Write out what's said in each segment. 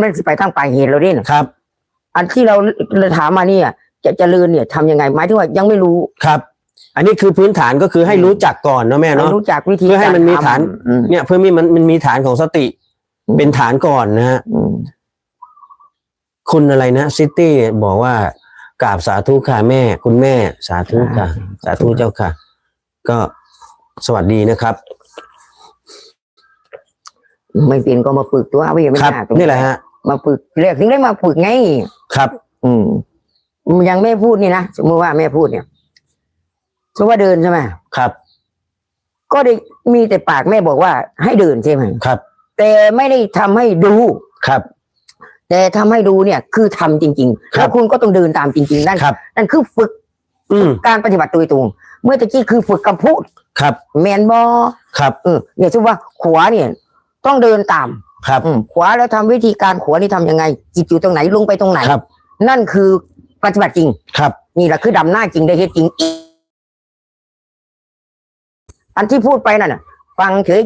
มันสิไปทางปลายเหตุเราดิน่ะครับ อันที่เราเราถามมาเนี่ย จะเจริญเนี่ยทำยังไงหมายถึงว่ายังไม่รู้ ครับ อันนี้คือพื้นฐานก็คือให้รู้จักก่อนเนาะแม่เนาะรู้จักวิธีเพื่อให้มันมีกรทำฐาน อืม เนี่ยเพื่อมีมันมันมีฐานของสติ อืม เป็นฐานก่อนนะฮะอืม คุณอะไรนะซิตี้บอกว่ากราบสาธุค่ะแม่ คุณแม่ สาธุค่ะ สาธุเจ้าค่ะ ก็สวัสดีนะครับ ไม่เป็นก็มาฝึกตัวพี่ไม่ครับ ยากตรงนี่แหละฮะ มาฝึกเรียกถึงได้มาฝึกไง ครับ อืมยังแม่พูดนี่นะสมมติว่าแม่พูดเนี่ยสมมติว่าเดินใช่ไหมครับ ก็ได้มีแต่ปากแม่บอกว่าให้เดินใช่ไหมครับ แต่ไม่ได้ทำให้ดู ครับ แต่ทำให้ดูเนี่ย คือทำจริงๆครับ แล้วคุณก็ต้องเดินตามจริงๆนั่นครับ นั่นคือฝึกอืม การปฏิบัติตัวตรงเมื่อตะกี้คือฝึกคำพูดครับ แมนบอครับ เออเนี่ยสมมติว่าขวาเนี่ย ต้องเดินตามครับอืมขวาแล้วทำวิธีการขวานี่ทำยังไง จิตอยู่ตรงไหนลงไปตรงไหน ครับ นั่นคือปฏิบัติจริง ครับนี่แหละคือดำหน้าจริงได้เฮ็ดจริงอีกอันที่พูดไปนั่นน่ะ ฟังเฉย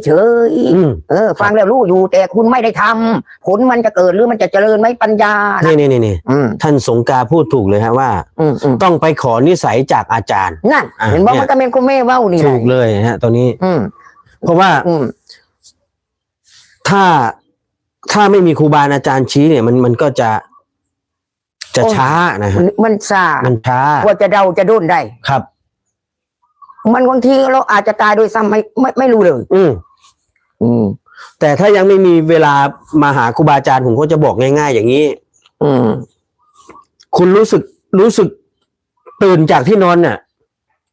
อืมๆเออฟังแล้วรู้อยู่แต่คุณไม่ได้ทำผลมันจะเกิดหรือมันจะเจริญไหมปัญญานะนี่นี่นี่นี่อืมท่านสงกาพูดถูกเลยฮะว่า อืมอืมต้องไปขอนิสัยจากอาจารย์ นั่น อะเห็นว่าเนี่ย มันก็เป็นคุณแม่เว้านี่แหถูละกเลยฮะตอนนี้ อืมเพราะว่าอืม ถ้าถ้าไม่มีครูบาอาจารย์ชี้เนี่ยมันมันก็จะจะช้านะมัฮะนมันซามันช้ากว่าจะเดาจะด้นได้ครับ มันบางทีเราอาจจะตายโดยซ้ำไม่ไม่ไม่รู้เลย อืมอืมแต่ถ้ายังไม่มีเวลามาหาครูบาอาจารย์ผมก็จะบอกง่าย ๆ อย่างนี้ อืม คุณรู้สึกรู้สึกตื่นจากที่นอนน่ะ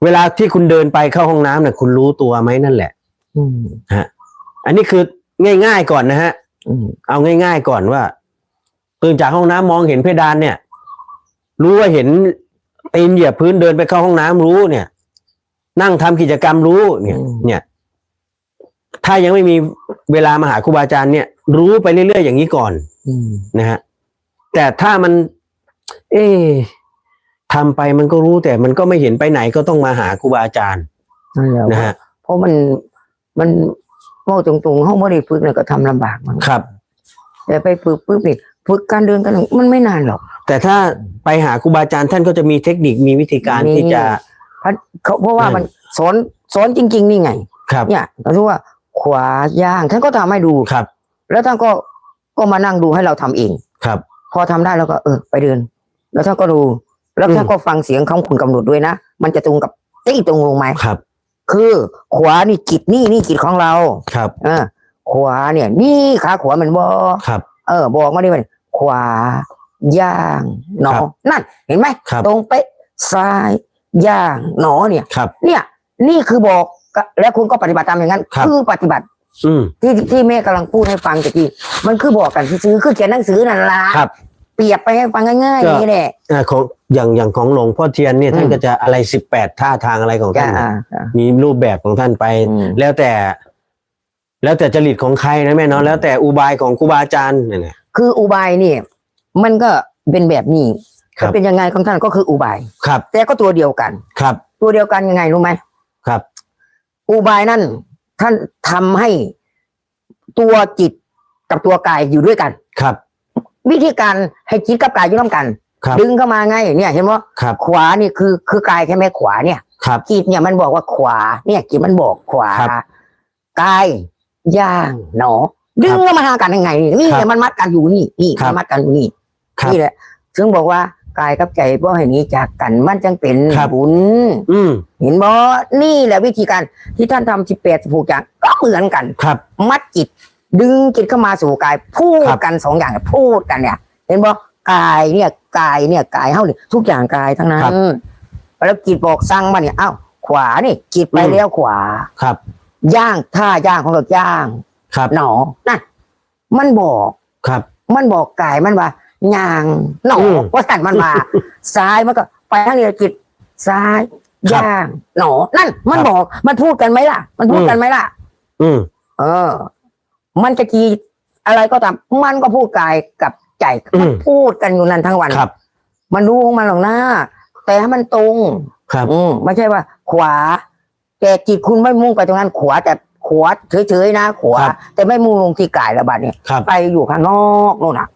เวลาที่คุณเดินไปเข้าห้องน้ำน่ะคุณรู้ตัวไหมนั่นแหละ อืมอันนี้คือ ง่าย ๆ ก่อนนะฮะอืมเอาง่าย ๆ ก่อนว่าตื่นจากห้องน้ำมองเห็นเพดานเนี่ย รู้ว่าเห็นตีนเหยียบพื้นเดินไปเข้าห้องน้ำรู้เนี่ย นั่งทำกิจกรรมรู้เนี่ย เนี่ย ถ้ายังไม่มีเวลามาหาครูบาอาจารย์เนี่ย รู้ไปเรื่อยๆอย่างนี้ก่อนอืมนะฮะแต่ถ้ามัน เอ๊ะทำไปมันก็รู้แต่มันก็ไม่เห็นไปไหนก็ต้องมาหาครูบาอาจารย์นั่นแหละนะฮะเพราะมันมันเว่าตรงๆห้องไม่ได้ฝึกเนี่ยก็ทำลำบากมันครับ แต่ไปฝึกปุ๊บนี่ฝึกการเดินกันมันไม่นานหรอก แต่ถ้าไปหาครูบาอาจารย์ท่านก็จะมีเทคนิคมีวิธีการมีที่จะเพราะเขาเพราะว่าอืมมันสอนสอนจริง ๆ นี่ไง ครับ เนี่ยก็คือว่าขวาย่างท่านก็ทำให้ดูครับ แล้วท่านก็ก็มานั่งดูให้เราทำเองครับ พอทำได้แล้วก็เออไปเดิน แล้วท่านก็ดู แล้วท่านอืมก็ฟังเสียงของคุณกำหนดด้วยนะ มันจะตรงกับที่ตรงลงไหมครับ คือขวานี่กิจนี่นี่กิจของเราครับเออขวาเนี่ย นี่ขาขวามันบอครับ เออ บอกมาดิมันขวาย่างหนอครับนั่นเห็นไหมครับตรงเป๊ะซ้ายย่างหนอเนี่ยครับ เนี่ย นี่คือบอกกะแล้วคุณก็ปฏิบัติตามอย่างนั้นครับคือปฏิบัติอืมที่ที่แม่กำลังพูดให้ฟังตะกี้มันคือบอกกันซื้อๆคือเขียนหนังสือนั่นละครับเปรียบไปให้ฟังง่ายๆก็นี่แหละอ่าของ อย่างอย่างของหลวงพ่อเทียนเนี่ยอืมท่านก็จะอะไรสิบแปดท่าทางอะไรของจ้าท่านอ่าอ่า มีรูปแบบของท่านไป อืม แล้วแต่ แล้วแต่จริตของใครนะแม่เนาะแล้วแต่อุบายของครูบาอาจารย์เนี่ยนะ คืออุบายเนี่ยมันก็เป็นแบบนี้ครับเป็นยังไงของท่านก็คืออุบาย ครับ แต่ก็ตัวเดียวกัน ครับตัวเดียวกันยังไงรู้ไหมครับ อุบายนั่นท่านทำให้ตัวจิตกับตัวกายอยู่ด้วยกัน ครับ วิธีการให้จิตกับกายอยู่ร่วมกัน ครับดึงเข้ามาไงเนี่ยเห็นว่าครับขวานี่คือคือกายใช่ไหมขวาเนี่ยครับจิตเนี่ยมันบอกว่าขวา เนี่ยจิตมันบอกขวาครับกายย่างหนอ ดึงเข้ามาหากันยังไง นี่นี่ครับเนี่ยมันมัดกันอยู่นี่นี่ครับมันมัดกันอยู่นี่ครับนี่แหละถึงบอกว่ากายกับใจบ่ให้หนี้จากกันมันจังเป็นครับบุญอืมเห็นบ่นี่แหละวิธีการที่ท่านทำสิบแปดสิบหกอย่างก็เหมือนกันครับ มัดจิต ดึงจิตเข้ามาสู่กาย พูดครับกันสองอย่างพูดกันเนี่ย เห็นบ่ กายเนี่ยกายเนี่ยกายเฮาเนี่ยทุกอย่างกายทั้งนั้นแล้วจิตบอกสั่งมาเนี่ยอ้าวขวานี่จิตไปแล้วขวา ครับ ย่างท่าย่างของเราย่างครับ หนอนั่นมันบอก ครับ มันบอกกายมันว่าย่างหนออืมว่าสั่นมันมาซ้ายมันก็ไปทางนี้จิตซ้ายครับย่างหนอนั่น มันครับบอก มันพูดกันไหมล่ะ มันพูดอืม กันไหมล่ะ อืม เออ มันจะกีอะไรก็ตาม มันก็พูดกายกับ ใจอืมมันพูดกันอยู่นั่นทั้งวันครับ มันรู้ของมันหรอกนะแต่ให้มันตรง ครับ อืมไม่ใช่ว่า ขวา แต่จิตคุณไม่มุ่งไปตรงนั้น ขวาแต่ขวาเฉยๆนะขวา ครับแต่ไม่มุ่งลงที่กายระบาดเนี่ยครับ ไปอยู่ข้างนอกโน่นน่ะ